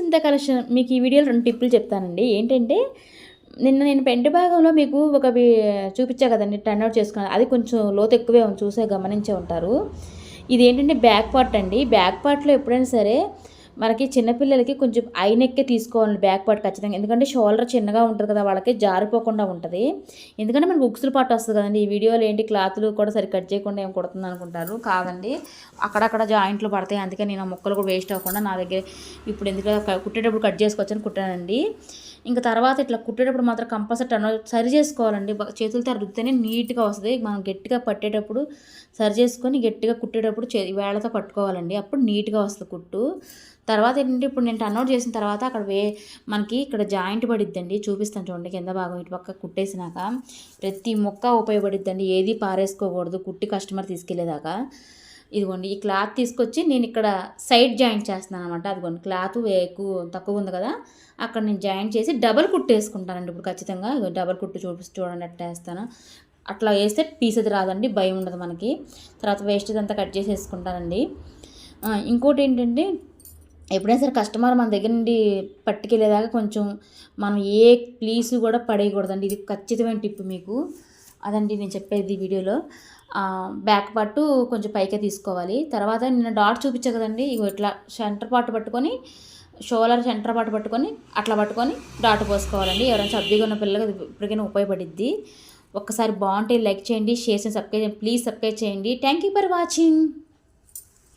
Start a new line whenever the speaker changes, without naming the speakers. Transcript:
సింత కలెక్షన్ మీకు ఈ వీడియోలో రెండు టిప్పులు చెప్తానండి. ఏంటంటే నిన్న నేను పెంట భాగంలో మీకు ఒక చూపించా కదండి టర్న్ అవుట్ చేసుకున్నాను అది కొంచెం లోతు ఎక్కువే చూసే గమనించే ఉంటారు. ఇది ఏంటంటే బ్యాక్ పార్ట్ అండి బ్యాక్ పార్ట్లో ఎప్పుడైనా సరే మనకి చిన్నపిల్లలకి కొంచెం ఐ నెక్కే తీసుకోవాలి బ్యాక్ పార్ట్ ఖచ్చితంగా. ఎందుకంటే షోల్డర్ చిన్నగా ఉంటుంది కదా వాళ్ళకి జారిపోకుండా ఉంటుంది. ఎందుకంటే మనకు ఉక్సులు పాటు వస్తుంది కదండి. ఈ వీడియోలో ఏంటి క్లాత్లు కూడా సరి కట్ చేయకుండా ఏం కుడుతుంది అనుకుంటారు? కాదండి. అక్కడక్కడ జాయింట్లు పడతాయి. అందుకే నేను ఆ ముక్కలు కూడా వేస్ట్ అవ్వకుండా నా దగ్గర ఇప్పుడు ఎందుకు కుట్టేటప్పుడు కట్ చేసుకోవచ్చని కుట్టానండి. ఇంకా తర్వాత ఇట్లా కుట్టేటప్పుడు మాత్రం కంపల్సరీ టర్న్ సరి చేసుకోవాలండి. చేతులతో రుద్దితేనే నీట్గా వస్తుంది. మనం గట్టిగా పట్టేటప్పుడు సరి చేసుకొని గట్టిగా కుట్టేటప్పుడు చే వేళతో పట్టుకోవాలండి. అప్పుడు నీట్గా వస్తుంది కుట్టు. తర్వాత ఏంటంటే ఇప్పుడు నేను టర్న్అవుట్ చేసిన తర్వాత అక్కడ వే మనకి ఇక్కడ జాయింట్ పడిద్దండి. చూపిస్తాను చూడండి కింద భాగం ఇటు పక్క కుట్టేసినాక. ప్రతి మొక్క ఉపయోగపడిద్దండి. ఏది పారేసుకోకూడదు. కుట్టి కస్టమర్ తీసుకెళ్ళేదాకా. ఇదిగోండి ఈ క్లాత్ తీసుకొచ్చి నేను ఇక్కడ సైడ్ జాయింట్ చేస్తున్నాను అనమాట అదిగోండి క్లాత్ ఎక్కువ తక్కువ ఉంది కదా. అక్కడ నేను జాయింట్ చేసి డబల్ కుట్టు వేసుకుంటానండి ఇప్పుడు ఖచ్చితంగా డబల్ కుట్టు చూపిస్తూ చూడండి అట్లా వేస్తాను. అట్లా వేస్తే పీస్ అది రాదండి. భయం ఉండదు మనకి. తర్వాత వేస్ట్ అంతా కట్ చేసి వేసుకుంటానండి ఇంకోటి ఏంటంటే ఎప్పుడైనా సరే కస్టమర్ మన దగ్గర నుండి పట్టుకెళ్ళేదాకా కొంచెం మనం ఏ ప్లీస్ కూడా పడేయకూడదండి. ఇది ఖచ్చితమైన టిప్ మీకు. అదండి నేను చెప్పేది వీడియోలో. బ్యాక్ పార్ట్ కొంచెం పైకే తీసుకోవాలి. తర్వాత నిన్న డాట్ చూపించా కదండి ఇగో ఇట్లా సెంటర్ పార్ట్ పట్టుకొని షోలర్ సెంటర్ పార్ట్ పట్టుకొని అట్లా పట్టుకొని డాట్ పోసుకోవాలండి. ఎవరైనా సబ్బీగా ఉన్న పిల్లలకి ఇప్పటికైనా ఉపయోగపడిద్ది. ఒక్కసారి బాగుంటే లైక్ చేయండి షేర్ చేసి సబ్స్క్రైబ్ చేయండి ప్లీజ్ సబ్స్క్రైబ్ చేయండి. Thank you for watching.